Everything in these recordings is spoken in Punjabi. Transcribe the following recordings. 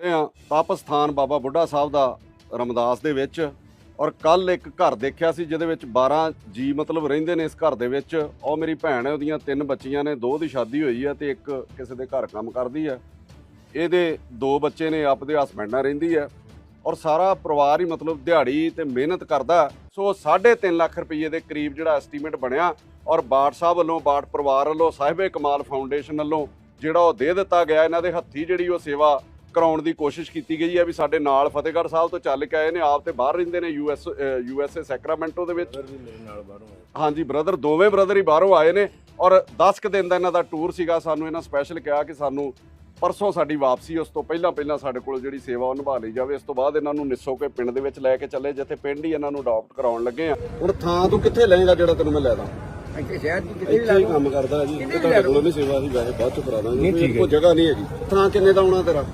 ਰਹੇ ਆ ਤਪ ਸਥਾਨ ਬਾਬਾ ਬੁੱਢਾ ਸਾਹਿਬ ਦਾ ਰਮਦਾਸ ਦੇ ਵਿੱਚ ਔਰ ਕੱਲ ਇੱਕ ਘਰ ਦੇਖਿਆ ਸੀ ਜਿਹਦੇ ਵਿੱਚ 12 ਜੀ ਮਤਲਬ ਰਹਿੰਦੇ ਨੇ ਇਸ ਘਰ ਦੇ ਵਿੱਚ। ਉਹ ਮੇਰੀ ਭੈਣ ਹੈ, ਉਹਦੀਆਂ ਤਿੰਨ ਬੱਚੀਆਂ ਨੇ, ਦੋ ਦੀ ਸ਼ਾਦੀ ਹੋਈ ਹੈ ਤੇ ਇੱਕ ਕਿਸੇ ਦੇ ਘਰ ਕੰਮ ਕਰਦੀ ਹੈ। ਇਹਦੇ ਦੋ ਬੱਚੇ ਨੇ, ਆਪਦੇ ਹਸਬੈਂਡ ਨਾਲ ਰਹਿੰਦੀ ਹੈ ਔਰ ਸਾਰਾ ਪਰਿਵਾਰ ਹੀ ਮਤਲਬ ਦਿਹਾੜੀ ਤੇ ਮਿਹਨਤ ਕਰਦਾ ਸੋ 3.5 ਲੱਖ ਰੁਪਏ ਦੇ ਕਰੀਬ ਜਿਹੜਾ ਐਸਟੀਮੇਟ ਬਣਿਆ ਔਰ ਬਾਟ ਸਾਹਿਬ ਵੱਲੋਂ ਬਾਟ ਪਰਿਵਾਰ ਵੱਲੋਂ, ਸਾਹਿਬੇ ਕਮਾਲ ਫਾਊਂਡੇਸ਼ਨ ਵੱਲੋਂ ਜਿਹੜਾ ਉਹ ਦੇ ਦਿੱਤਾ ਗਿਆ, ਇਹਨਾਂ ਦੇ ਹੱਥੀ ਜਿਹੜੀ ਉਹ ਸੇਵਾ ਕਰਾਉਣ ਦੀ ਕੋਸ਼ਿਸ਼ ਕੀਤੀ ਗਈ ਹੈ ਵੀ ਸਾਡੇ ਨਾਲ ਫਤਿਹਗੜ੍ਹ ਸਾਹਿਬ ਤੋਂ ਚੱਲ ਕੇ ਆਏ ਨੇ ਆਪ ਤੇ ਬਾਹਰ ਰਹਿੰਦੇ ਨੇ ਯੂਐਸ ਯੂਐਸਏ ਸੈਕਰਾਮੈਂਟੋ ਦੇ ਵਿੱਚ। ਵੀ ਹਾਂਜੀ ਬ੍ਰਦਰ ਦੋਵੇਂ ਬ੍ਰਦਰ ਹੀ ਬਾਹਰੋਂ ਆਏ ਨੇ ਔਰ 10 ਕੁ ਦਿਨ ਦਾ ਇਹਨਾਂ ਦਾ ਟੂਰ ਸੀਗਾ ਸਾਨੂੰ ਇਹਨਾਂ ਸਪੈਸ਼ਲ ਕਿਹਾ ਕਿ ਸਾਨੂੰ ਪਰਸੋਂ ਸਾਡੀ ਵਾਪਸੀ ਉਸ ਤੋਂ ਪਹਿਲਾਂ ਪਹਿਲਾਂ ਸਾਡੇ ਕੋਲ ਜਿਹੜੀ ਸੇਵਾ ਉਹ ਨਿਭਾ ਲਈ ਜਾਵੇ ਇਸ ਤੋਂ ਬਾਅਦ ਇਹਨਾਂ ਨੂੰ ਨਿੱਸੋ ਕੇ ਪਿੰਡ ਦੇ ਵਿੱਚ ਲੈ ਕੇ ਚੱਲੇ ਜਿੱਥੇ ਪਿੰਡ ਹੀ ਇਹਨਾਂ ਨੂੰ ਅਡਾਪਟ ਕਰਾਉਣ ਲੱਗੇ ਆ। ਹੁਣ ਥਾਂ ਤੂੰ ਕਿੱਥੇ ਲਏਗਾ ਜਿਹੜਾ ਤੈਨੂੰ ਮੈਂ ਲੈ ਦਾਂ? ਇੱਥੇ ਸ਼ਹਿਰ ਦੀ ਕਿਤੇ ਹੀ ਕੰਮ ਕਰਦਾ ਜੀ ਤੁਹਾਡੇ ਕੋਲੋਂ ਵੀ ਸੇਵਾ ਅਸੀਂ ਵੈਸੇ ਬਾਅਦ ਚ ਕਰਾ ਦਾਂਗੇ ਨਹੀਂ। ਕੋਈ ਜਗ੍ਹਾ ਨਹੀਂ ਹੈਗੀ। ਥਾਂ ਕਿੰਨੇ ਦਾ ਆਉਣਾ ਤੇਰਾ?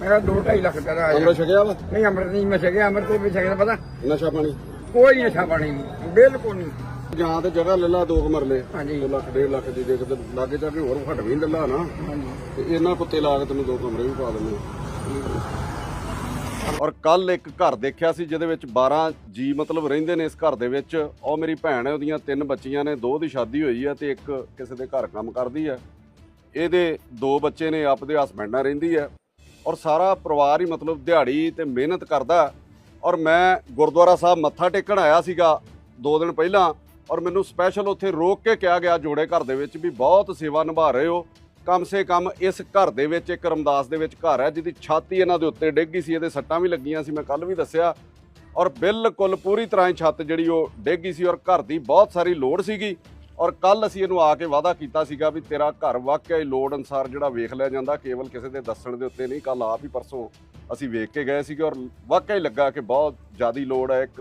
ਮੇਰਾ 2.5 ਲੱਖ ਦਾ ਆਇਆ ਕਮਰਾ ਛਕਿਆ ਵਾ? ਨਹੀਂ ਅਮਰਤ ਨਹੀਂ ਮੈਂ ਛਕਿਆ ਅਮਰਤ ਤੇ ਛਕਿਆ ਪਤਾ? ਨਸ਼ਾ ਪਾਣੀ। ਕੋਈ ਨਸ਼ਾ ਪਾਣੀ ਨਹੀਂ ਬਿਲਕੁਲ ਨਹੀਂ। ਜਾਂ ਤੇ ਜਗ੍ਹਾ ਲੈ ਲਾ ਦੋ ਕੁ ਮਰਲੇ। ਹਾਂਜੀ। 2 ਲੱਖ 1.5 ਲੱਖ ਦੀ ਦੇ ਕੇ ਤੇ ਲਾਗੇ ਜਾ ਕੇ ਹੋਰ ਫਟ ਵੀ ਲੈ ਲਾ ਨਾ। ਹਾਂਜੀ। ਤੇ ਇਹਨਾਂ ਕੁੱਤੇ ਲਾ ਕੇ ਤੈਨੂੰ ਦੋ ਕਮਰੇ ਵੀ ਪਾ ਦਿੰਦੇ ਔਰ ਕੱਲ ਇੱਕ ਘਰ ਦੇਖਿਆ ਸੀ ਜਿਹਦੇ ਵਿੱਚ 12 ਜੀ ਮਤਲਬ ਰਹਿੰਦੇ ਨੇ ਇਸ ਘਰ ਦੇ ਵਿੱਚ। ਉਹ ਮੇਰੀ ਭੈਣ ਹੈ ਉਹਦੀਆਂ ਤਿੰਨ ਬੱਚੀਆਂ ਨੇ ਦੋ ਦੀ ਸ਼ਾਦੀ ਹੋਈ ਹੈ ਤੇ ਇੱਕ ਕਿਸੇ ਦੇ ਘਰ ਕੰਮ ਕਰਦੀ ਹੈ ਇਹਦੇ ਦੋ ਬੱਚੇ ਨੇ ਆਪਦੇ ਹਸਬੈਂਡ ਨਾਲ ਰਹਿੰਦੀ ਹੈ ਔਰ ਸਾਰਾ ਪਰਿਵਾਰ ਹੀ ਮਤਲਬ ਦਿਹਾੜੀ ਤੇ ਮਿਹਨਤ ਕਰਦਾ। ਔਰ ਮੈਂ ਗੁਰਦੁਆਰਾ ਸਾਹਿਬ ਮੱਥਾ ਟੇਕਣ ਆਇਆ ਸੀਗਾ ਦੋ ਦਿਨ ਪਹਿਲਾਂ, ਔਰ ਮੈਨੂੰ ਸਪੈਸ਼ਲ ਉੱਥੇ ਰੋਕ ਕੇ ਕਿਹਾ ਗਿਆ ਜੋੜੇ ਘਰ ਦੇ ਵਿੱਚ ਵੀ ਬਹੁਤ ਸੇਵਾ ਨਿਭਾ ਰਹੇ ਹੋ। ਕਮ ਸੇ ਕਮ ਇਸ ਘਰ ਦੇ ਵਿੱਚ ਇੱਕ ਰਮਦਾਸ ਦੇ ਵਿੱਚ ਘਰ ਹੈ, ਜਿਹਦੀ ਛਾਤੀ ਇਹਨਾਂ ਦੇ ਉੱਤੇ ਡਿੱਗ ਗਈ ਸੀ, ਇਹਦੇ ਸੱਟਾਂ ਵੀ ਲੱਗੀਆਂ ਸੀ, ਮੈਂ ਕੱਲ ਵੀ ਦੱਸਿਆ। ਔਰ ਬਿਲਕੁਲ ਪੂਰੀ ਤਰ੍ਹਾਂ ਹੀ ਛੱਤ ਜਿਹੜੀ ਉਹ ਡਿੱਗ ਗਈ ਸੀ, ਔਰ ਘਰ ਦੀ ਬਹੁਤ ਸਾਰੀ ਲੋੜ ਸੀਗੀ। ਔਰ ਕੱਲ ਅਸੀਂ ਇਹਨੂੰ ਆ ਕੇ ਵਾਅਦਾ ਕੀਤਾ ਸੀਗਾ ਵੀ ਤੇਰਾ ਘਰ ਵਾਕਿਆ ਹੀ ਲੋੜ ਅਨਸਾਰ ਜਿਹੜਾ ਵੇਖ ਲਿਆ ਜਾਂਦਾ, ਕੇਵਲ ਕਿਸੇ ਦੇ ਦੱਸਣ ਦੇ ਉੱਤੇ ਨਹੀਂ ਕੱਲ ਆਪ ਹੀ ਪਰਸੋਂ ਅਸੀਂ ਵੇਖ ਕੇ ਗਏ ਸੀਗੇ ਔਰ ਵਾਕਿਆ ਹੀ ਲੱਗਾ ਕਿ ਬਹੁਤ ਜ਼ਿਆਦੀ ਲੋੜ ਹੈ, ਇੱਕ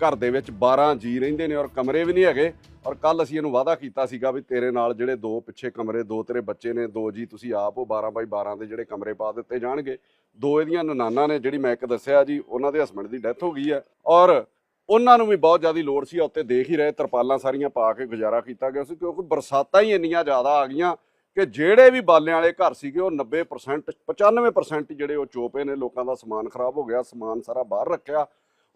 ਘਰ ਦੇ ਵਿੱਚ 12 ਜੀ ਰਹਿੰਦੇ ਨੇ ਔਰ ਕਮਰੇ ਵੀ ਨਹੀਂ ਹੈਗੇ ਔਰ ਕੱਲ ਅਸੀਂ ਇਹਨੂੰ ਵਾਅਦਾ ਕੀਤਾ ਸੀਗਾ ਵੀ ਤੇਰੇ ਨਾਲ ਜਿਹੜੇ ਦੋ ਪਿੱਛੇ ਕਮਰੇ, ਦੋ ਤੇਰੇ ਬੱਚੇ ਨੇ, ਦੋ ਜੀ ਤੁਸੀਂ ਆਪ ਉਹ 12 ਬਾਈ 12 ਦੇ ਜਿਹੜੇ ਕਮਰੇ ਪਾ ਦਿੱਤੇ ਜਾਣਗੇ, ਦੋ ਇਹਦੀਆਂ ਨਨਾਨਾ ਨੇ ਜਿਹੜੀ ਮੈਂ ਇੱਕ ਦੱਸਿਆ ਜੀ, ਉਹਨਾਂ ਦੇ ਹਸਬੰਡ ਦੀ ਡੈਥ ਹੋ ਗਈ ਹੈ ਔਰ ਉਹਨਾਂ ਨੂੰ ਵੀ ਬਹੁਤ ਜ਼ਿਆਦਾ ਲੋੜ ਸੀ ਉੱਤੇ ਦੇਖ ਹੀ ਰਹੇ, ਤਰਪਾਲਾਂ ਸਾਰੀਆਂ ਪਾ ਕੇ ਗੁਜ਼ਾਰਾ ਕੀਤਾ ਗਿਆ ਸੀ, ਕਿਉਂਕਿ ਬਰਸਾਤਾਂ ਹੀ ਇੰਨੀਆਂ ਜ਼ਿਆਦਾ ਆ ਗਈਆਂ ਕਿ ਜਿਹੜੇ ਵੀ ਬਾਲਿਆਂ ਵਾਲੇ ਘਰ ਸੀਗੇ, ਉਹ 90% 95% ਜਿਹੜੇ ਉਹ ਚੋਪੇ ਨੇ, ਲੋਕਾਂ ਦਾ ਸਮਾਨ ਖਰਾਬ ਹੋ ਗਿਆ, ਸਮਾਨ ਸਾਰਾ ਬਾਹਰ ਰੱਖਿਆ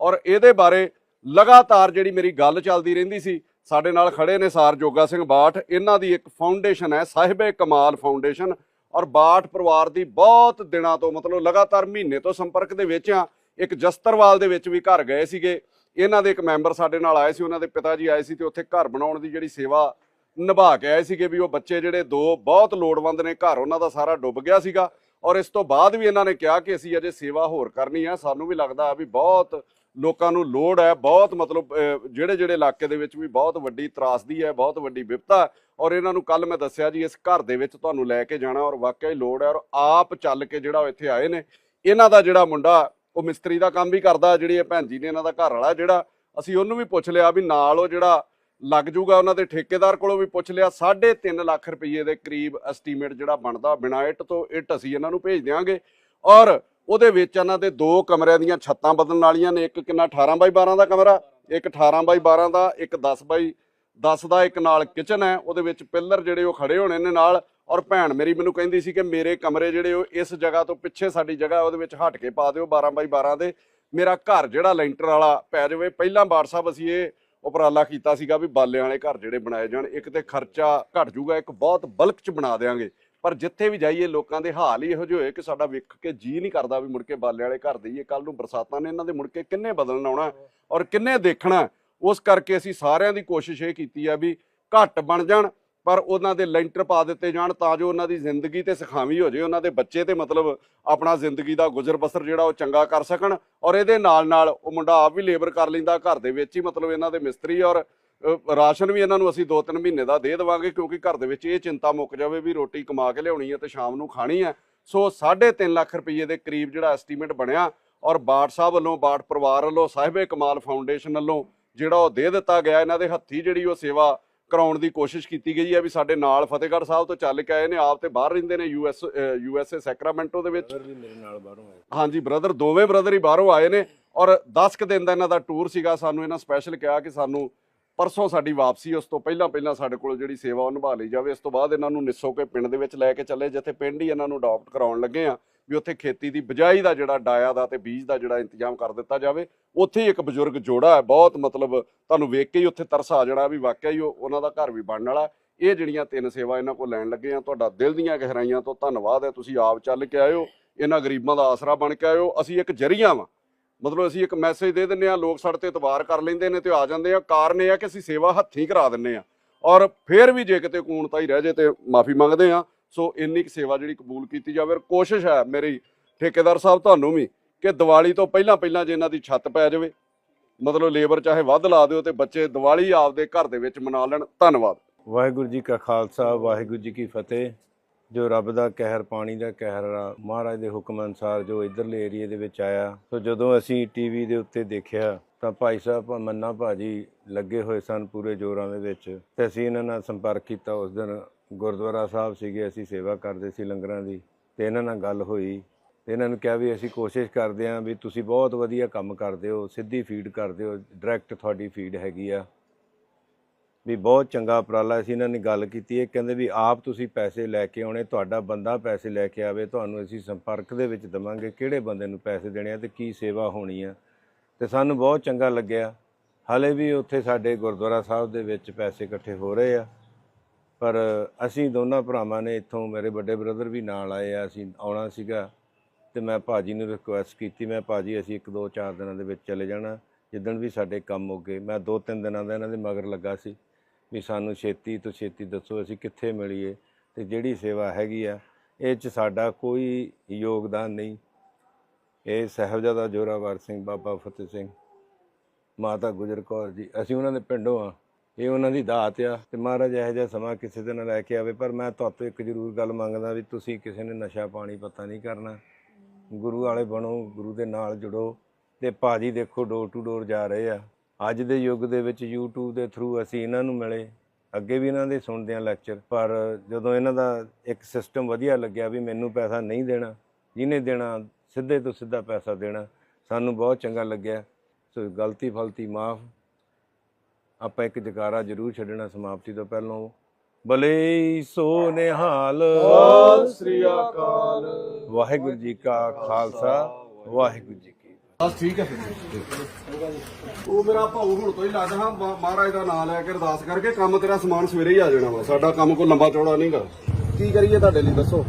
ਔਰ ਇਹਦੇ ਬਾਰੇ ਲਗਾਤਾਰ ਜਿਹੜੀ ਮੇਰੀ ਗੱਲ ਚੱਲਦੀ ਰਹਿੰਦੀ ਸੀ, ਸਾਡੇ ਨਾਲ ਖੜੇ ਨੇ ਸਾਰ ਜੋਗਾ ਸਿੰਘ ਬਾਠ, ਇਹਨਾਂ ਦੀ ਇੱਕ ਫਾਊਂਡੇਸ਼ਨ ਹੈ, ਸਾਹਿਬੇ ਕਮਾਲ ਫਾਊਂਡੇਸ਼ਨ ਔਰ ਬਾਠ ਪਰਿਵਾਰ ਦੀ ਬਹੁਤ ਦਿਨਾਂ ਤੋਂ ਮਤਲਬ ਲਗਾਤਾਰ ਮਹੀਨੇ ਤੋਂ ਸੰਪਰਕ ਦੇ ਵਿੱਚ ਆ, ਇੱਕ ਜਸਤਰਵਾਲ ਦੇ ਵਿੱਚ ਵੀ ਘਰ ਗਏ ਸੀਗੇ। ਇਹਨਾਂ ਦੇ ਇੱਕ ਮੈਂਬਰ ਸਾਡੇ ਨਾਲ ਆਏ ਸੀ, ਉਹਨਾਂ ਦੇ ਪਿਤਾ ਜੀ ਆਏ ਸੀ ਤੇ ਉੱਥੇ ਘਰ ਬਣਾਉਣ ਦੀ ਜਿਹੜੀ ਸੇਵਾ ਨਿਭਾ ਕੇ ਆਏ ਸੀਗੇ ਵੀ ਉਹ ਬੱਚੇ ਜਿਹੜੇ ਦੋ ਬਹੁਤ ਲੋੜਵੰਦ ਨੇ, ਘਰ ਉਹਨਾਂ ਦਾ ਸਾਰਾ ਡੁੱਬ ਗਿਆ ਸੀਗਾ ਔਰ ਇਸ ਤੋਂ ਬਾਅਦ ਵੀ ਇਹਨਾਂ ਨੇ ਕਿਹਾ ਕਿ ਅਸੀਂ ਅਜੇ ਸੇਵਾ ਹੋਰ ਕਰਨੀ ਹੈ ਸਾਨੂੰ ਵੀ ਲੱਗਦਾ ਵੀ ਬਹੁਤ ਲੋਕਾਂ ਨੂੰ ਲੋੜ ਹੈ, ਬਹੁਤ ਮਤਲਬ ਜਿਹੜੇ ਜਿਹੜੇ ਇਲਾਕੇ ਦੇ ਵਿੱਚ ਵੀ ਬਹੁਤ ਵੱਡੀ ਤਰਾਸਦੀ ਹੈ, ਬਹੁਤ ਵੱਡੀ ਵਿਪਤਾ ਔਰ ਇਹਨਾਂ ਨੂੰ ਕੱਲ ਮੈਂ ਦੱਸਿਆ ਜੀ, ਇਸ ਘਰ ਦੇ ਵਿੱਚ ਤੁਹਾਨੂੰ ਲੈ ਕੇ ਜਾਣਾ ਔਰ ਵਾਕਿਆ ਹੀ ਲੋੜ ਹੈ ਔਰ ਆਪ ਚੱਲ ਕੇ ਜਿਹੜਾ ਉਹ ਇੱਥੇ ਆਏ ਨੇ। ਇਹਨਾਂ ਦਾ ਜਿਹੜਾ ਮੁੰਡਾ ਉਹ ਮਿਸਤਰੀ ਦਾ ਕੰਮ ਵੀ ਕਰਦਾ, ਜਿਹੜੀ ਇਹ ਭੈਣ ਜੀ ਨੇ ਇਹਨਾਂ ਦਾ ਘਰ ਵਾਲਾ, ਜਿਹੜਾ ਅਸੀਂ ਉਹਨੂੰ ਵੀ ਪੁੱਛ ਲਿਆ ਵੀ ਨਾਲ ਉਹ ਜਿਹੜਾ ਲੱਗ ਜੂਗਾ, ਉਹਨਾਂ ਦੇ ਠੇਕੇਦਾਰ ਕੋਲੋਂ ਵੀ ਪੁੱਛ ਲਿਆ 3.5 ਲੱਖ ਰੁਪਏ ਦੇ ਕਰੀਬ ਐਸਟੀਮੇਟ ਜਿਹੜਾ ਬਣਦਾ, ਬਿਨਾਂ ਇੱਟ ਤੋਂ ਇੱਟ ਅਸੀਂ ਇਹਨਾਂ ਨੂੰ ਭੇਜ ਦਿਆਂਗੇ। ਔਰ ਉਹਦੇ ਵਿੱਚ ਇਹਨਾਂ ਦੇ ਦੋ ਕਮਰਿਆਂ ਦੀਆਂ ਛੱਤਾਂ ਬਦਲਣ ਵਾਲੀਆਂ ਨੇ, ਇੱਕ ਕਿੰਨਾ 18 ਬਾਈ 12 ਦਾ ਕਮਰਾ, ਇੱਕ 18 ਬਾਈ 12 ਦਾ, ਇੱਕ 10 ਬਾਈ 10 ਦਾ, ਇੱਕ ਨਾਲ ਕਿਚਨ ਹੈ, ਉਹਦੇ ਵਿੱਚ ਪਿੱਲਰ ਜਿਹੜੇ ਉਹ ਖੜੇ ਹੋਣੇ ਨੇ ਨਾਲ। ਔਰ ਭੈਣ ਮੇਰੀ ਮੈਨੂੰ ਕਹਿੰਦੀ ਸੀ ਕਿ ਮੇਰੇ ਕਮਰੇ ਜਿਹੜੇ ਉਹ ਇਸ ਜਗ੍ਹਾ ਤੋਂ ਪਿੱਛੇ ਸਾਡੀ ਜਗ੍ਹਾ ਉਹਦੇ ਵਿੱਚ ਹਟ ਕੇ ਪਾ ਦਿਓ 12 ਬਾਈ 12 ਦੇ। ਮੇਰਾ ਘਰ ਜਿਹੜਾ ਲੈਂਟਰ ਵਾਲਾ ਪੈ ਜਾਵੇ, ਪਹਿਲਾਂ ਬਾੜ ਸਾਹਿਬ ਅਸੀਂ ਇਹ ਉਪਰਾਲਾ ਕੀਤਾ ਸੀਗਾ ਵੀ ਬਾਲਿਆਂ ਵਾਲੇ ਘਰ ਜਿਹੜੇ ਬਣਾਏ ਜਾਣ, ਇੱਕ ਤੇ ਖਰਚਾ ਘਟ ਜਾਊਗਾ, ਇੱਕ ਬਹੁਤ ਬਲਕ ਚ ਬਣਾ ਦੇਾਂਗੇ ਪਰ ਜਿੱਥੇ ਵੀ ਜਾਈਏ ਲੋਕਾਂ ਦੇ ਹਾਲ ਹੀ ਇਹੋ ਜਿਹੇ ਹੋਏ ਕਿ ਸਾਡਾ ਵੇਖ ਕੇ ਜੀ ਨਹੀਂ ਕਰਦਾ ਵੀ ਮੁੜ ਕੇ ਬਾਲੇ ਵਾਲੇ ਘਰ ਦੇਈਏ। ਕੱਲ ਨੂੰ ਬਰਸਾਤਾਂ ਨੇ ਇਹਨਾਂ ਦੇ ਮੁੜ ਕੇ ਕਿੰਨੇ ਬਦਲਣ ਆਉਣਾ ਔਰ ਕਿੰਨੇ ਦੇਖਣਾ। ਉਸ ਕਰਕੇ ਅਸੀਂ ਸਾਰਿਆਂ ਦੀ ਕੋਸ਼ਿਸ਼ ਇਹ ਕੀਤੀ ਆ ਵੀ ਘੱਟ ਬਣ ਜਾਣ। ਪਰ ਉਹਨਾਂ ਦੇ ਲੈਂਟਰ ਪਾ ਦਿੱਤੇ ਜਾਣ ਤਾਂ ਜੋ ਉਹਨਾਂ ਦੀ ਜ਼ਿੰਦਗੀ ਤੇ ਸਖਾਵੀ ਹੋ ਜਾਏ ਉਹਨਾਂ ਦੇ ਬੱਚੇ ਤੇ ਮਤਲਬ ਆਪਣਾ ਜ਼ਿੰਦਗੀ ਦਾ ਗੁਜ਼ਰ ਬਸਰ ਜਿਹੜਾ ਉਹ ਚੰਗਾ ਕਰ ਸਕਣ ਔਰ ਇਹਦੇ ਨਾਲ ਨਾਲ ਉਹ ਮੁੰਡਾ ਆਪ ਵੀ ਲੇਬਰ ਕਰ ਲੈਂਦਾ, ਘਰ ਦੇ ਵਿੱਚ ਹੀ ਮਤਲਬ ਇਹਨਾਂ ਦੇ ਮਿਸਤਰੀ ਔਰ ਰਾਸ਼ਨ ਵੀ ਇਹਨਾਂ ਨੂੰ ਅਸੀਂ 2-3 ਮਹੀਨੇ ਦਾ ਦੇ ਦੇਵਾਂਗੇ ਕਿਉਂਕਿ ਘਰ ਦੇ ਵਿੱਚ ਇਹ ਚਿੰਤਾ ਮੁੱਕ ਜਾਵੇ ਵੀ ਰੋਟੀ ਕਮਾ ਕੇ ਲਿਆਉਣੀ ਹੈ ਤੇ ਸ਼ਾਮ ਨੂੰ ਖਾਣੀ ਹੈ। ਸੋ 3.5 ਲੱਖ ਰੁਪਏ ਦੇ ਕਰੀਬ ਜਿਹੜਾ ਐਸਟੀਮੇਟ ਬਣਿਆ ਔਰ ਬਾਟ ਸਾਹਿਬ ਵੱਲੋਂ ਬਾਟ ਪਰਿਵਾਰ ਵੱਲੋਂ ਸਾਹਿਬੇ ਕਮਾਲ ਫਾਊਂਡੇਸ਼ਨ ਵੱਲੋਂ ਜਿਹੜਾ ਉਹ ਦੇ ਦਿੱਤਾ ਗਿਆ, ਇਹਨਾਂ ਦੇ ਹੱਥੀ ਜਿਹੜੀ ਉਹ ਸੇਵਾ ਕਰਾਉਣ ਦੀ ਕੋਸ਼ਿਸ਼ ਕੀਤੀ ਗਈ ਹੈ ਵੀ ਸਾਡੇ ਨਾਲ ਫਤਿਹਗੜ੍ਹ ਸਾਹਿਬ ਤੋਂ ਚੱਲ ਕੇ ਆਏ ਨੇ ਆਪ ਤੇ ਬਾਹਰ ਰਹਿੰਦੇ ਨੇ ਯੂਐਸ ਯੂਐਸਏ ਸੈਕਰਾਮੈਂਟੋ ਦੇ ਵਿੱਚ। ਵੀ ਮੇਰੇ ਨਾਲ ਬਾਹਰੋਂ ਆਏ। ਹਾਂਜੀ ਬ੍ਰਦਰ ਦੋਵੇਂ ਬ੍ਰਦਰ ਹੀ ਬਾਹਰੋਂ ਆਏ ਨੇ ਔਰ 10 ਕੁ ਦਿਨ ਦਾ ਇਹਨਾਂ ਦਾ ਟੂਰ ਸੀਗਾ ਸਾਨੂੰ ਇਹਨਾਂ ਸਪੈਸ਼ਲ ਕਿਹਾ ਕਿ ਸਾਨੂੰ ਪਰਸੋਂ ਸਾਡੀ ਵਾਪਸੀ ਉਸ ਤੋਂ ਪਹਿਲਾਂ ਪਹਿਲਾਂ ਸਾਡੇ ਕੋਲ ਜਿਹੜੀ ਸੇਵਾ ਉਹ ਨਿਭਾ ਲਈ ਜਾਵੇ ਇਸ ਤੋਂ ਬਾਅਦ ਇਹਨਾਂ ਨੂੰ ਨਿੱਸੋ ਕੇ ਪਿੰਡ ਦੇ ਵਿੱਚ ਲੈ ਕੇ ਚੱਲੇ ਜਿੱਥੇ ਪਿੰਡ ਹੀ ਇਹਨਾਂ ਨੂੰ ਅਡਾਪਟ ਕਰਾਉਣ ਲੱਗੇ ਆ। ਵੀ ਉੱਥੇ ਖੇਤੀ ਦੀ ਬਿਜਾਈ ਦਾ ਜਿਹੜਾ ਡਾਇਆ ਦਾ ਤੇ ਬੀਜ ਦਾ ਜਿਹੜਾ ਇੰਤਜ਼ਾਮ ਕਰ ਦਿੱਤਾ ਜਾਵੇ, ਉੱਥੇ ਹੀ ਇੱਕ ਬਜ਼ੁਰਗ ਜੋੜਾ ਹੈ, ਬਹੁਤ ਮਤਲਬ ਤੁਹਾਨੂੰ ਵੇਖ ਕੇ ਹੀ ਉੱਥੇ ਤਰਸ ਆ ਜਾਣਾ ਵੀ ਵਾਕਿਆ ਹੀ ਉਹਨਾਂ ਦਾ ਘਰ ਵੀ ਬਣਨ ਵਾਲਾ ਇਹ ਜਿਹੜੀਆਂ ਤਿੰਨ ਸੇਵਾ ਇਹਨਾਂ ਕੋਲ ਲੈਣ ਲੱਗੇ ਆ, ਤੁਹਾਡਾ ਦਿਲ ਦੀਆਂ ਗਹਿਰਾਈਆਂ ਤੋਂ ਧੰਨਵਾਦ ਹੈ, ਤੁਸੀਂ ਆਪ ਚੱਲ ਕੇ ਆਇਓ, ਇਹਨਾਂ ਗਰੀਬਾਂ ਦਾ ਆਸਰਾ ਬਣ ਕੇ ਆਇਓ, ਅਸੀਂ ਇੱਕ ਜਰੀਆ ਵਾਂ। ਮਤਲਬ ਅਸੀਂ ਇੱਕ ਮੈਸੇਜ ਦੇ ਦਿੰਨੇ ਆ, ਲੋਕ ਸਾਡੇ ਤੇ ਇਤਬਾਰ ਕਰ ਲੈਂਦੇ ਨੇ ਤੇ ਆ ਜਾਂਦੇ ਆ, ਕਾਰਨ ਇਹ ਆ ਕਿ ਅਸੀਂ ਸੇਵਾ ਹੱਥੀਂ ਕਰਾ ਦਿੰਨੇ ਆ। ਔਰ ਫਿਰ ਵੀ ਜੇ ਕਿਤੇ ਕੂਣਤਾ ਹੀ ਰਹਿ ਜੇ ਤੇ ਮਾਫੀ ਮੰਗਦੇ ਆ ਸੋ ਇੰਨੀ ਕੁ ਸੇਵਾ ਜਿਹੜੀ ਕਬੂਲ ਕੀਤੀ ਜਾਵੇ ਔਰ ਕੋਸ਼ਿਸ਼ ਹੈ ਮੇਰੀ ਠੇਕੇਦਾਰ ਸਾਹਿਬ ਤੁਹਾਨੂੰ ਵੀ ਕਿ ਦੀਵਾਲੀ ਤੋਂ ਪਹਿਲਾਂ ਪਹਿਲਾਂ ਜੇ ਇਹਨਾਂ ਦੀ ਛੱਤ ਪੈ ਜਾਵੇ ਮਤਲਬ ਲੇਬਰ ਚਾਹੇ ਵੱਧ ਲਾ ਦਿਓ ਤੇ ਬੱਚੇ ਦੀਵਾਲੀ ਆਪਦੇ ਘਰ ਦੇ ਵਿੱਚ ਮਨਾ ਲੈਣ ਧੰਨਵਾਦ। ਵਾਹਿਗੁਰੂ ਜੀ ਕਾ ਖਾਲਸਾ ਵਾਹਿਗੁਰੂ ਜੀ ਕੀ ਫਤਿਹ। ਜੋ ਰੱਬ ਦਾ ਕਹਿਰ ਪਾਣੀ ਦਾ ਕਹਿਰ ਆ, ਮਹਾਰਾਜ ਦੇ ਹੁਕਮ ਅਨੁਸਾਰ ਜੋ ਇਧਰਲੇ ਏਰੀਏ ਦੇ ਵਿੱਚ ਆਇਆ ਸੋ ਜਦੋਂ ਅਸੀਂ ਟੀਵੀ ਦੇ ਉੱਤੇ ਦੇਖਿਆ ਤਾਂ ਭਾਈ ਸਾਹਿਬ ਮੰਨਾ ਭਾਜੀ ਲੱਗੇ ਹੋਏ ਸਨ ਪੂਰੇ ਜੋਰਾਂ ਦੇ ਵਿੱਚ ਤੇ ਅਸੀਂ ਇਹਨਾਂ ਨਾਲ ਸੰਪਰਕ ਕੀਤਾ ਉਸ ਦਿਨ ਗੁਰਦੁਆਰਾ ਸਾਹਿਬ ਸੀਗੇ, ਅਸੀਂ ਸੇਵਾ ਕਰਦੇ ਸੀ ਲੰਗਰਾਂ ਦੀ ਤੇ ਇਹਨਾਂ ਨਾਲ ਗੱਲ ਹੋਈ ਤੇ ਇਹਨਾਂ ਨੂੰ ਕਿਹਾ ਵੀ ਅਸੀਂ ਕੋਸ਼ਿਸ਼ ਕਰਦੇ ਹਾਂ ਵੀ ਤੁਸੀਂ ਬਹੁਤ ਵਧੀਆ ਕੰਮ ਕਰਦੇ ਹੋ, ਸਿੱਧੀ ਫੀਡ ਕਰਦੇ ਹੋ ਡਾਇਰੈਕਟ ਤੁਹਾਡੀ ਫੀਡ ਹੈਗੀ ਆ। ਵੀ ਬਹੁਤ ਚੰਗਾ ਉਪਰਾਲਾ ਸੀ, ਇਹਨਾਂ ਨੇ ਗੱਲ ਕੀਤੀ, ਇਹ ਕਹਿੰਦੇ ਵੀ ਆਪ ਤੁਸੀਂ ਪੈਸੇ ਲੈ ਕੇ ਆਉਣੇ, ਤੁਹਾਡਾ ਬੰਦਾ ਪੈਸੇ ਲੈ ਕੇ ਆਵੇ, ਤੁਹਾਨੂੰ ਅਸੀਂ ਸੰਪਰਕ ਦੇ ਵਿੱਚ ਦਵਾਂਗੇ, ਕਿਹੜੇ ਬੰਦੇ ਨੂੰ ਪੈਸੇ ਦੇਣੇ ਆ ਤੇ ਕੀ ਸੇਵਾ ਹੋਣੀ ਆ। ਤੇ ਸਾਨੂੰ ਬਹੁਤ ਚੰਗਾ ਲੱਗਿਆ, ਹਾਲੇ ਵੀ ਉੱਥੇ ਸਾਡੇ ਗੁਰਦੁਆਰਾ ਸਾਹਿਬ ਦੇ ਵਿੱਚ ਪੈਸੇ ਇਕੱਠੇ ਹੋ ਰਹੇ ਆ। ਪਰ ਅਸੀਂ ਦੋਨਾਂ ਭਰਾਵਾਂ ਨੇ ਇੱਥੋਂ ਮੇਰੇ ਵੱਡੇ ਬ੍ਰਦਰ ਵੀ ਨਾਲ ਆਏ ਆ, ਅਸੀਂ ਆਉਣਾ ਸੀਗਾ ਤੇ ਮੈਂ ਭਾਜੀ ਨੂੰ ਰਿਕੁਐਸਟ ਕੀਤੀ, ਮੈਂ ਭਾਜੀ ਅਸੀਂ ਇੱਕ ਦੋ ਚਾਰ ਦਿਨਾਂ ਦੇ ਵਿੱਚ ਚਲੇ ਜਾਣਾ, ਜਿੱਦਣ ਵੀ ਸਾਡੇ ਕੰਮ ਹੋ ਗਏ। ਮੈਂ ਦੋ ਤਿੰਨ ਦਿਨਾਂ ਦਾ ਇਹਨਾਂ ਦੇ ਮਗਰ ਲੱਗਾ ਸੀ ਵੀ ਸਾਨੂੰ ਛੇਤੀ ਤੋਂ ਛੇਤੀ ਦੱਸੋ ਅਸੀਂ ਕਿੱਥੇ ਮਿਲੀਏ ਤੇ ਜਿਹੜੀ ਸੇਵਾ ਹੈਗੀ ਆ, ਇਹ ਚ ਸਾਡਾ ਕੋਈ ਯੋਗਦਾਨ ਨਹੀਂ। ਇਹ ਸਾਹਿਬਜ਼ਾਦਾ ਜੋਰਾਵਰ ਸਿੰਘ, ਬਾਬਾ ਫਤਿਹ ਸਿੰਘ, ਮਾਤਾ ਗੁਜਰ ਕੌਰ ਜੀ, ਅਸੀਂ ਉਹਨਾਂ ਦੇ ਪਿੰਡੋਂ ਆ। ਇਹ ਉਹਨਾਂ ਦੀ ਦਾਤ ਆ ਤੇ ਮਹਾਰਾਜ ਇਹੋ ਜਿਹਾ ਸਮਾਂ ਕਿਸੇ ਦਿਨ ਲੈ ਕੇ ਆਵੇ, ਪਰ ਮੈਂ ਤੁਹਾਡੇ ਤੋਂ ਇੱਕ ਜ਼ਰੂਰ ਗੱਲ ਮੰਗਦਾ ਵੀ ਤੁਸੀਂ ਕਿਸੇ ਨੇ ਨਸ਼ਾ ਪਾਣੀ ਪਤਾ ਨਹੀਂ ਕਰਨਾ। ਗੁਰੂ ਵਾਲੇ ਬਣੋ, ਗੁਰੂ ਦੇ ਨਾਲ ਜੁੜੋ ਤੇ ਭਾਜੀ ਦੇਖੋ ਡੋਰ ਟੂ ਡੋਰ ਜਾ ਰਹੇ ਆ। ਅੱਜ ਦੇ ਯੁੱਗ ਦੇ ਵਿੱਚ YouTube ਦੇ ਥਰੂ ਅਸੀਂ ਇਹਨਾਂ ਨੂੰ ਮਿਲੇ, ਅੱਗੇ ਵੀ ਇਹਨਾਂ ਦੇ ਸੁਣਦੇ ਆ ਲੈਕਚਰ ਪਰ ਜਦੋਂ ਇਹਨਾਂ ਦਾ ਇੱਕ ਸਿਸਟਮ ਵਧੀਆ ਲੱਗਿਆ ਵੀ ਮੈਨੂੰ ਪੈਸਾ ਨਹੀਂ ਦੇਣਾ, ਜਿਹਨੇ ਦੇਣਾ ਸਿੱਧੇ ਤੋਂ ਸਿੱਧਾ ਪੈਸਾ ਦੇਣਾ, ਸਾਨੂੰ ਬਹੁਤ ਚੰਗਾ ਲੱਗਿਆ। ਸੋ ਗਲਤੀ ਫਲਤੀ ਮਾਫ। ਆਪਾਂ ਇੱਕ ਜਕਾਰਾ ਜ਼ਰੂਰ ਛੱਡਣਾ ਸਮਾਪਤੀ ਤੋਂ ਪਹਿਲਾਂ। ਭਲੇ ਸੋ ਨਿਹਾਲ ਸ੍ਰੀ ਅਕਾਲ। ਵਾਹਿਗੁਰੂ ਜੀ ਕਾ ਖਾਲਸਾ ਵਾਹਿਗੁਰੂ ਜੀ ਕੀ ਬਸ ਠੀਕ ਹੈ ਉਹ ਮੇਰਾ ਭਾਊ ਹੁਣ ਤੋਂ ਹੀ ਲੱਗਦਾ ਹਾਂ ਮਹਾ- ਮਹਾਰਾਜ ਦਾ ਨਾਮ ਲੈ ਕੇ ਅਰਦਾਸ ਕਰਕੇ ਕੰਮ ਤੇਰਾ ਸਮਾਨ ਸਵੇਰੇ ਹੀ ਆ ਜਾਣਾ ਵਾ। ਸਾਡਾ ਕੰਮ ਕੋਈ ਲੰਬਾ ਚੌੜਾ ਨਹੀਂਗਾ ਕੀ ਕਰੀਏ ਤੁਹਾਡੇ ਲਈ ਦੱਸੋ?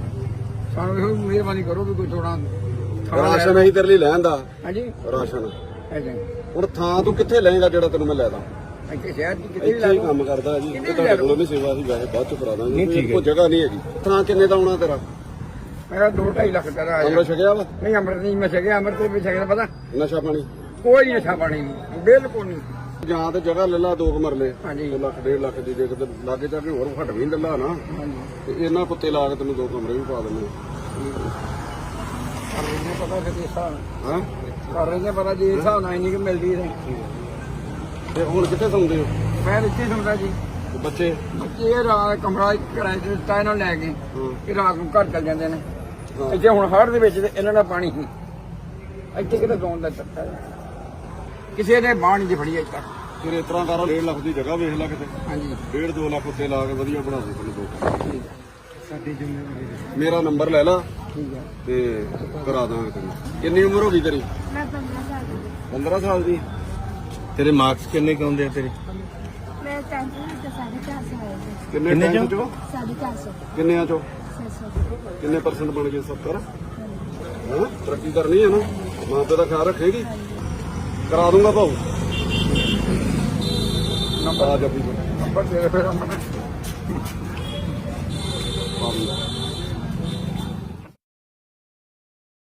ਸਾਨੂੰ ਇਹੋ ਮਿਹਰਬਾਨੀ ਕਰੋ ਵੀ ਕੋਈ ਥੋੜਾ ਰਾਸ਼ਨ ਅਸੀਂ ਤੇਰੇ ਲਈ ਲੈਣ ਦਾ। ਹਾਂਜੀ। ਰਾਸ਼ਨ। ਹੁਣ ਥਾਂ ਤੂੰ ਕਿੱਥੇ ਲਏਗਾ ਜਿਹੜਾ ਤੈਨੂੰ ਮੈਂ ਲੈ ਦਾਂ? ਇੱਥੇ ਸ਼ਹਿਰ ਚ ਕਿਤੇ ਵੀ ਇੱਥੇ ਹੀ ਲਾ ਕੰਮ ਕਰਦਾ ਜੀ। ਇਹ ਵੀ ਤੁਹਾਡੇ ਲੈ ਲਓ। ਕੋਲੋਂ ਨਹੀਂ ਸੇਵਾ ਸੀ ਵੈਸੇ ਬਾਅਦ ਚ ਕਰਾ ਦਾਂਗੇ। ਨਹੀਂ, ਠੀਕ ਹੈ। ਕੋਈ ਜਗ੍ਹਾ ਨਹੀਂ ਹੈਗੀ। ਥਾਂ ਕਿੰਨੇ ਦਾ ਆਉਣਾ ਤੇਰਾ? ਮੇਰਾ 2.5 ਲੱਖ ਦਾ ਰਾਜ ਅੰਮ੍ਰਿਤ ਛਕਿਆ ਵਾ? ਨਹੀਂ ਅੰਮ੍ਰਿਤ ਨਹੀਂ ਮੈਂ ਛਕਿਆ। ਅੰਮ੍ਰਿਤ ਤੇ ਵੀ ਛਕਿਆ ਪਤਾ? ਨਸ਼ਾ ਪਾਣੀ? ਕੋਈ ਨਸ਼ਾ ਪਾਣੀ ਨਹੀਂ। ਬਿਲਕੁਲ ਨਹੀਂ। ਜਾਂ ਤੇ ਜਗ੍ਹਾ ਲੈ ਲਾ ਦੋ ਕੁ ਮਰਲੇ। ਹਾਂਜੀ। ਦੋ ਲੱਖ ਡੇਢ ਲੱਖ ਦੀ ਜੇ ਕਿਤੇ ਲਾਗੇ ਜਾ ਕੇ ਹੋਰ ਫਟ ਵੀ ਨੀ ਲੱਲਾ ਨਾ। ਹਾਂਜੀ। ਤੇ ਇਹਨਾਂ ਕੁੱਤੇ ਲਾ ਕੇ ਤੈਨੂੰ ਦੋ ਕਮਰੇ ਵੀ ਪਾ ਦਿੰਦੇ। ਕਰ ਰਹੇ ਨੇ ਪਤਾ ਕਿ ਹਿਸਾਬ ਹਾਂ? ਕਰ ਰਹੇ ਨੇ ਪਤਾ ਜੀ ਹਿਸਾਬ ਨਾਲ ਇੰਨੀ ਕਿ ਮਿਲਦੀ ਹੈ। ਤੇ ਹੁਣ ਕਿੱਥੇ ਸੌਂਦੇ ਹੋ? ਮੈਂ ਇੱਥੇ ਸੁਣਦਾ ਜੀ। ਤੇ ਬੱਚੇ? ਬੱਚੇ ਇਹ ਰਾਤ ਕਮਰਾ ਕਿਰਾਏ ਤੇ ਦਿੱਤਾ ਇਹਨਾਂ ਨੂੰ ਲੈ ਕੇ ਹਾਂ। ਕਿ ਰਾਤ ਨੂੰ ਘਰ ਚਲ ਜਾਂਦੇ ਨੇ। ਹਾਂ। ਇੱਥੇ ਹੁਣ ਹੜ੍ਹ ਦੇ ਵਿੱਚ ਤੇ ਇਹਨਾਂ ਦਾ ਪਾਣੀ ਸੀ। ਇੱਥੇ ਕਿਤੇ ਗਾਉਣ ਦਾ ਚੱਕਰ ਹੈ। ਕਿਸੇ ਨੇ ਬਾਣ ਨਹੀਂ ਫੜੀ ਇੱਥੇ ਫਿਰ ਇਸ ਤਰ੍ਹਾਂ ਕਰ 1.5 ਲੱਖ ਦੀ ਜਗ੍ਹਾ ਵੇਖ ਲੈ ਕਿਤੇ। ਹਾਂਜੀ। 1.5 2 ਲੱਖ ਉੱਤੇ ਲਾ ਕੇ ਵਧੀਆ ਬਣਾ ਦੇ ਤੈਨੂੰ ਦੋ। ਠੀਕ ਹੈ। ਸਾਡੀ ਜ਼ਿੰਮੇਵਾਰੀ ਮੇਰਾ ਨੰਬਰ ਲੈ ਲਾ। ਠੀਕ ਹੈ। ਤੇ ਕਰਾ ਦਾਂਗੇ ਤੈਨੂੰ। ਕਿੰਨੀ ਉਮਰ ਹੋ ਗਈ ਤੇਰੀ? ਮੈਂ 15 ਸਾਲ ਦੀ। ਹਾਂ। 15 ਸਾਲ ਦੀ। ਤੇਰੇ ਮਾਰਕਸ ਕਿੰਨੇ ਕੁ ਆਉਂਦੇ ਆ ਤੇਰੇ? ਮੈਂ ਟੈਂਥ ਵਿੱਚ ਸਾਢੇ ਚਾਰ ਸੌ ਆਏ ਸੀ। ਕਿੰਨੇ ਕਿੰਨੇ ਟਾਈਮ ਚੋਂ? ਚੋਂ? ਸਾਢੇ ਚਾਰ ਸੌ। ਕਿੰਨਿਆਂ ਚੋਂ? ਕਿੰਨੇ ਪਰਸੈਂਟ ਬਣ ਗਏ? 70 ਹਾਂ? ਤਰੱਕੀ ਕਰਨੀ ਹੈ ਨਾ। ਮਾਂ ਪਿਓ ਦਾ ਖਿਆਲ ਰੱਖੇਗੀ। ਕਰਾ ਦੂੰਗਾ ਭਾਊ। ਨੰਬਰ ਆ ਜੱਫੀ ਨੰਬਰ ਦੇ ਦੇ ਫਿਰ